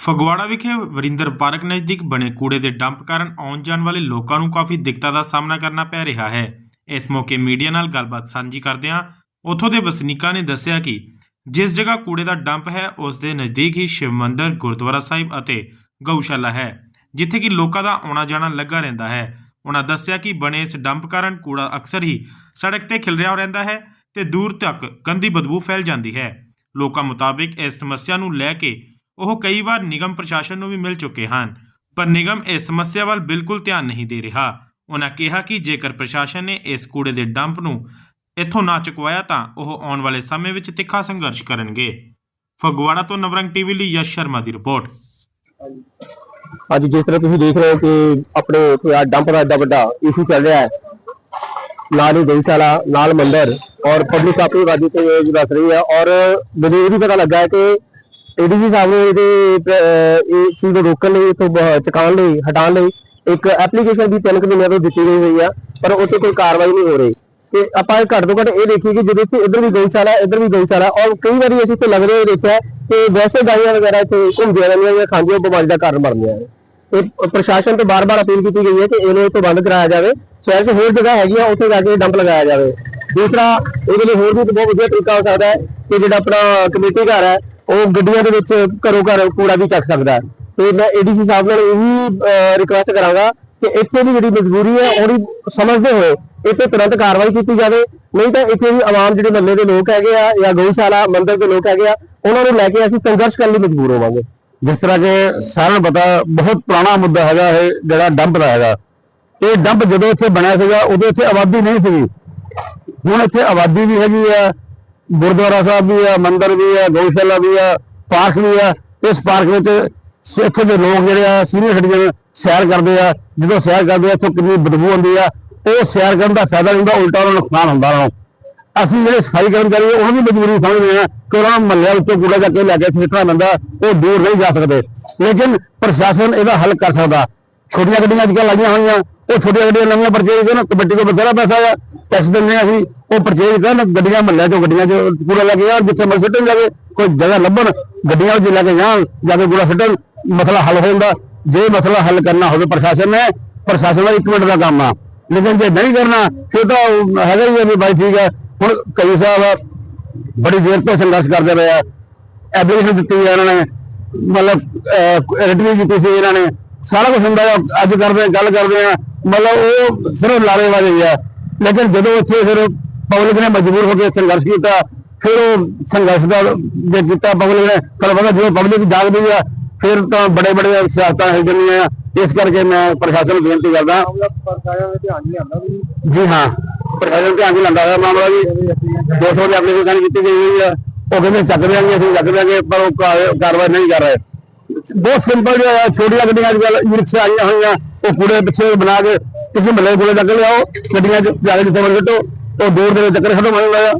ਫਗਵਾੜਾ ਵਿਖੇ ਵਰਿੰਦਰ ਪਾਰਕ ਨਜ਼ਦੀਕ ਬਣੇ ਕੂੜੇ ਦੇ ਡੰਪ ਕਾਰਨ ਆਉਣ ਜਾਣ ਵਾਲੇ ਲੋਕਾਂ ਨੂੰ ਕਾਫੀ ਦਿੱਕਤਾਂ ਦਾ ਸਾਹਮਣਾ ਕਰਨਾ ਪੈ ਰਿਹਾ ਹੈ। ਇਸ ਮੌਕੇ ਮੀਡੀਆ ਨਾਲ ਗੱਲਬਾਤ ਸਾਂਝੀ ਕਰਦਿਆਂ ਉੱਥੋਂ ਦੇ ਵਸਨੀਕਾਂ ਨੇ ਦੱਸਿਆ ਕਿ ਜਿਸ ਜਗ੍ਹਾ ਕੂੜੇ ਦਾ ਡੰਪ ਹੈ, ਉਸ ਦੇ ਨਜ਼ਦੀਕ ਹੀ ਸ਼ਿਵ ਮੰਦਿਰ, ਗੁਰਦੁਆਰਾ ਸਾਹਿਬ ਅਤੇ ਗਊਸ਼ਾਲਾ ਹੈ, ਜਿੱਥੇ ਕਿ ਲੋਕਾਂ ਦਾ ਆਉਣਾ ਜਾਣਾ ਲੱਗਾ ਰਹਿੰਦਾ ਹੈ। ਉਹਨਾਂ ਦੱਸਿਆ ਕਿ ਬਣੇ ਇਸ ਡੰਪ ਕਾਰਨ ਕੂੜਾ ਅਕਸਰ ਹੀ ਸੜਕ ਤੇ ਖਿਲਰਿਆ ਰਹਿੰਦਾ ਹੈ ਤੇ ਦੂਰ ਤੱਕ ਗੰਦੀ ਬਦਬੂ ਫੈਲ ਜਾਂਦੀ ਹੈ। ਲੋਕਾਂ ਮੁਤਾਬਿਕ ਇਸ ਸਮੱਸਿਆ ਨੂੰ ਲੈ ਕੇ ਉਹ ਕਈ ਵਾਰ ਨਿਗਮ ਪ੍ਰਸ਼ਾਸਨ ਨੂੰ ਵੀ ਮਿਲ ਚੁੱਕੇ ਹਨ, ਪਰ ਨਿਗਮ ਇਸ ਸਮੱਸਿਆ ਵੱਲ ਬਿਲਕੁਲ ਧਿਆਨ ਨਹੀਂ ਦੇ ਰਿਹਾ। ਉਹਨਾਂ ਕਿਹਾ ਕਿ ਜੇਕਰ ਪ੍ਰਸ਼ਾਸਨ ਨੇ ਇਸ ਕੂੜੇ ਦੇ ਡੰਪ ਨੂੰ ਇੱਥੋਂ ਨਾ ਚੁਕਵਾਇਆ ਤਾਂ ਉਹ ਆਉਣ ਵਾਲੇ ਸਮੇਂ ਵਿੱਚ ਤਿੱਖਾ ਸੰਘਰਸ਼ ਕਰਨਗੇ। ਫਗਵਾੜਾ ਤੋਂ ਨਵਰੰਗ ਟੀਵੀ ਲਈ ਯਸ਼ ਸ਼ਰਮਾ ਦੀ ਰਿਪੋਰਟ। ਅੱਜ ਜਿਸ ਤਰ੍ਹਾਂ ਤੁਸੀਂ ਦੇਖ ਰਹੇ ਹੋ ਕਿ ਆਪਣੇ ਆ ਡੰਪ ਦਾ ਏਡਾ ਵੱਡਾ ਇਸ਼ੂ ਚੱਲ ਰਿਹਾ ਹੈ, ਨਾਲ ਹੀ ਗਊਸ਼ਾਲਾ, ਨਾਲ ਮੰਦਰ ਔਰ ਪਬਲਿਕ ਕਾਫੀ ਰਾਜੀ ਤੇ ਦੱਸ ਰਹੀ ਹੈ ਔਰ ਮੈਨੂੰ ਇਹ ਵੀ ਪਤਾ ਲੱਗਾ ਹੈ ਕਿ ਏਡੀਜੀ ਸਾਹਿਬ ਨੇ ਇਹਦੇ ਅਹ, ਇਹ ਚੀਜ਼ ਨੂੰ ਰੋਕਣ ਲਈ ਤੋਂ ਚਕਾਉਣ ਲਈ ਹਟਾਉਣ ਲਈ ਇੱਕ ਐਪਲੀਕੇਸ਼ਨ ਵੀ ਤਿੰਨ ਕੁ ਮਹੀਨਿਆਂ ਤੋਂ ਦਿੱਤੀ ਗਈ ਹੋਈ ਆ ਪਰ ਉੱਥੇ ਕੋਈ ਕਾਰਵਾਈ ਨਹੀਂ ਹੋ ਰਹੀ। ਤੇ ਆਪਾਂ ਘੱਟ ਤੋਂ ਘੱਟ ਇਹ ਦੇਖੀਏ ਕਿ ਜਦੋਂ ਇੱਥੇ ਇੱਧਰ ਵੀ ਗਊਸ਼ਾਲਾ ਇੱਧਰ ਵੀ ਗਊਸ਼ਾਲਾ ਔਰ ਕਈ ਵਾਰੀ ਅਸੀਂ ਇੱਥੇ ਲੱਗਦੇ ਹੋਏ ਦੇਖਿਆ ਕਿ ਵੈਸੇ ਗਾਈਆਂ ਵਗੈਰਾ ਇੱਥੇ ਘੁੰਮਦੀਆਂ ਰਹਿੰਦੀਆਂ ਜਾਂ ਖਾਂਦੀਆਂ ਬਿਮਾਰੀ ਦਾ ਕਾਰਨ ਬਣਦੀਆਂ ਨੇ। ਤੇ ਪ੍ਰਸ਼ਾਸਨ ਤੋਂ ਬਾਰ-ਬਾਰ ਅਪੀਲ ਕੀਤੀ ਗਈ ਹੈ ਕਿ ਇਹਨੂੰ ਇੱਥੋਂ ਬੰਦ ਕਰਾਇਆ ਜਾਵੇ ਸ਼ਹਿਰ 'ਚ ਹੋਰ ਜਗ੍ਹਾ ਹੈਗੀਆਂ ਉੱਥੇ ਜਾ ਕੇ ਡੰਪ ਲਗਾਇਆ ਜਾਵੇ। ਦੂਸਰਾ ਇਹਦੇ ਲਈ ਹੋਰ ਵੀ ਇੱਕ ਬਹੁਤ ਵਧੀਆ ਤਰੀਕਾ ਹੋ ਸਕਦਾ ਹੈ ਕਿ ਜਿਹੜਾ ਆਪਣਾ ਕਮੇਟੀ ਘਰ ਹੈ ਉਹ ਗੱਡੀਆਂ ਦੇ ਵਿੱਚ ਘਰੋਂ ਘਰ ਕੂੜਾ ਵੀ ਚੱਕ ਸਕਦਾ ਤੇ ਮੈਂ ਏਡੀਸੀ ਸਾਹਿਬ ਨਾਲ ਇਹ ਵੀ ਰਿਕੁਐਸਟ ਕਰਾਂਗਾ ਕਿ ਇੱਥੇ ਦੀ ਜਿਹੜੀ ਮਜਬੂਰੀ ਹੈ, ਉਹਦੀ ਸਮਝਦੇ ਹੋਏ ਇੱਥੇ ਤੁਰੰਤ ਕਾਰਵਾਈ ਕੀਤੀ ਜਾਵੇ। ਨਹੀਂ ਤਾਂ ਇੱਥੇ ਵੀ ਆਵਾਮ ਜਿਹੜੇ ਮਹੱਲੇ ਦੇ ਲੋਕ ਹੈਗੇ ਆ ਜਾਂ ਗਊਸ਼ਾਲਾ, ਮੰਦਰ ਦੇ ਲੋਕ ਹੈਗੇ ਆ, ਉਹਨਾਂ ਨੂੰ ਲੈ ਕੇ ਅਸੀਂ ਸੰਘਰਸ਼ ਕਰਨ ਲਈ ਮਜਬੂਰ ਹੋਵਾਂਗੇ। ਜਿਸ ਤਰ੍ਹਾਂ ਕਿ ਸਾਰਿਆਂ ਨੂੰ ਪਤਾ, ਬਹੁਤ ਪੁਰਾਣਾ ਮੁੱਦਾ ਹੈਗਾ ਇਹ, ਜਿਹੜਾ ਡੰਪ ਦਾ ਹੈਗਾ। ਇਹ ਡੰਪ ਜਦੋਂ ਇੱਥੇ ਬਣਿਆ ਸੀਗਾ, ਉਦੋਂ ਇੱਥੇ ਆਬਾਦੀ ਨਹੀਂ ਸੀਗੀ। ਹੁਣ ਇੱਥੇ ਆਬਾਦੀ ਵੀ ਹੈਗੀ ਆ ਗੁਰਦੁਆਰਾ ਸਾਹਿਬ ਵੀ ਆ ਮੰਦਿਰ ਵੀ ਆ ਗਊਸ਼ਾਲਾ ਵੀ ਆ ਪਾਰਕ ਵੀ ਆ। ਇਸ ਪਾਰਕ ਵਿੱਚ ਇੱਥੇ ਦੇ ਲੋਕ ਜਿਹੜੇ ਆ ਸੀਨੀਅਰ ਸਿਟੀਜ਼ਨ ਸੈਰ ਕਰਦੇ ਆ। ਜਦੋਂ ਸੈਰ ਕਰਦੇ ਆ ਇੱਥੋਂ ਕਿੰਨੀ ਬਦਬੂ ਆਉਂਦੀ ਆ। ਉਹ ਸੈਰ ਕਰਨ ਦਾ ਫਾਇਦਾ ਨਹੀਂ ਹੁੰਦਾ ਉਲਟਾ ਉਹਨਾਂ ਨੂੰ ਨੁਕਸਾਨ ਹੁੰਦਾ ਉਹਨਾਂ ਨੂੰ। ਅਸੀਂ ਜਿਹੜੇ ਸਫ਼ਾਈ ਕਰਮਚਾਰੀ ਆ, ਉਹਨਾਂ ਦੀ ਮਜਬੂਰੀ ਸਮਝਦੇ ਆ ਕਿ ਉਹਨਾਂ ਨੂੰ ਮਹੱਲਿਆਂ ਵਿੱਚੋਂ ਕੂੜਾ ਚੱਕ ਕੇ ਲੈ ਕੇ ਸਿੱਟਣਾ ਪੈਂਦਾ ਉਹ ਦੂਰ ਨਹੀਂ ਜਾ ਸਕਦੇ। ਲੇਕਿਨ ਪ੍ਰਸ਼ਾਸਨ ਇਹਦਾ ਹੱਲ ਕਰ ਸਕਦਾ। ਛੋਟੀਆਂ ਗੱਡੀਆਂ ਅੱਜ ਕੱਲ੍ਹ ਲਾਈਆਂ ਹੋਈਆਂ ਉਹ ਛੋਟੀਆਂ ਗੱਡੀਆਂ ਨਵੀਆਂ ਪਰਚੇਜ ਕਰਨ ਕਮੇਟੀ ਕੋਲ ਬਥੇਰਾ ਪੈਸਾ ਆ ਟੈਕਸ ਦਿੰਦੇ ਆ ਅਸੀਂ ਉਹ ਪਰਚੇਜ ਕਰਨ ਗੱਡੀਆਂ ਮਹੱਲਿਆਂ ਚੋਂ ਗੱਡੀਆਂ 'ਚ ਕੂੜਾ ਲੈ ਕੇ ਜਾਣ ਜਿੱਥੇ ਮਰ ਸਿੱਟਣ ਜਾਵੇ ਕੋਈ ਜਗ੍ਹਾ ਲੱਭਣ ਗੱਡੀਆਂ ਵਿੱਚ ਲੈ ਕੇ ਜਾਣ ਜਾ ਕੇ ਕੂੜਾ ਸਿੱਟਣ ਮਸਲਾ ਹੱਲ ਹੋ ਜਾਂਦਾ ਜੇ ਮਸਲਾ ਹੱਲ ਕਰਨਾ ਹੋਵੇ ਪ੍ਰਸ਼ਾਸਨ ਨੇ ਪ੍ਰਸ਼ਾਸਨ ਦਾ ਇੱਕ ਮਿੰਟ ਦਾ ਕੰਮ ਆ। ਲੇਕਿਨ ਜੇ ਨਹੀਂ ਕਰਨਾ ਫਿਰ ਤਾਂ ਹੈਗਾ ਹੀ ਆ ਵੀ ਬਾਈ ਠੀਕ ਹੈ ਹੁਣ ਕਈ ਸਾਹਿਬ ਬੜੀ ਦੇਰ ਤੋਂ ਸੰਘਰਸ਼ ਕਰਦੇ ਪਏ ਆ ਐਪਲੀਕੇਸ਼ਨ ਦਿੱਤੀ ਹੈ ਇਹਨਾਂ ਨੇ ਮਤਲਬ ਰਿਟਰੀ ਕੀਤੀ ਸੀ ਇਹਨਾਂ ਨੇ ਸਾਰਾ ਕੁਝ ਹੁੰਦਾ ਆ, ਅੱਜ ਕਰਦੇ ਆ, ਗੱਲ ਕਰਦੇ ਆ ਮਤਲਬ ਉਹ ਸਿਰਫ ਲਾਰੇਬਾਜ਼ੀ ਆ। ਲੇਕਿਨ ਜਦੋਂ ਉੱਥੇ ਫਿਰ ਪਬਲਿਕ ਨੇ ਮਜਬੂਰ ਹੋ ਕੇ ਸੰਘਰਸ਼ ਕੀਤਾ, ਫਿਰ ਉਹ ਸੰਘਰਸ਼ ਦਾ ਜੇ ਕੀਤਾ ਪਬਲਿਕ ਨੇ ਫਿਰ ਪਤਾ ਜਦੋਂ ਪਬਲਿਕ ਜਾਗਦੀ ਆ, ਫਿਰ ਤਾਂ ਬੜੇ ਬੜੇ ਸਿਆਸਤਾਂ ਹੋ ਜਾਂਦੀਆਂ ਇਸ ਕਰਕੇ ਮੈਂ ਪ੍ਰਸ਼ਾਸਨ ਨੂੰ ਬੇਨਤੀ ਕਰਦਾ। ਜੀ ਹਾਂ, ਪ੍ਰਸ਼ਾਸਨ ਧਿਆਨ ਨਹੀਂ ਲੰਦਾ ਮਾਮਲਾ ਜੀ। 200 ਦੀ ਐਪਲੀਕੇਸ਼ਨ ਕੀਤੀ ਗਈ ਹੋਈ ਆ। ਉਹ ਕਹਿੰਦੇ ਚੱਕ ਦਿਆਂਗੇ, ਅਸੀਂ ਚੱਕ ਦਿਆਂਗੇ, ਪਰ ਉਹ ਕਾਰਵਾਈ ਨਹੀਂ ਕਰ ਰਹੇ। ਬਹੁਤ ਸਿੰਪਲ ਜਿਹਾ ਛੋਟੀਆਂ ਗੱਡੀਆਂ ਅੱਜ ਕੱਲ੍ਹ ਰਿਕਸ਼ਾ ਆਈਆਂ ਹੋਈਆਂ। ਉਹ ਕੂੜੇ ਪਿੱਛੇ ਬਣਾ ਕੇ ਕਿਸੇ ਮੱਲੇ ਕੋਲੇ ਚੱਕ ਲਿਆਓ, ਗੱਡੀਆਂ 'ਚ ਜਾ ਕੇ ਜਿੱਥੇ ਮਰ ਉਹ ਦੂਰ ਦੇ ਚੱਕਰ ਖਤਮ ਹੋ ਜਾਂਦਾ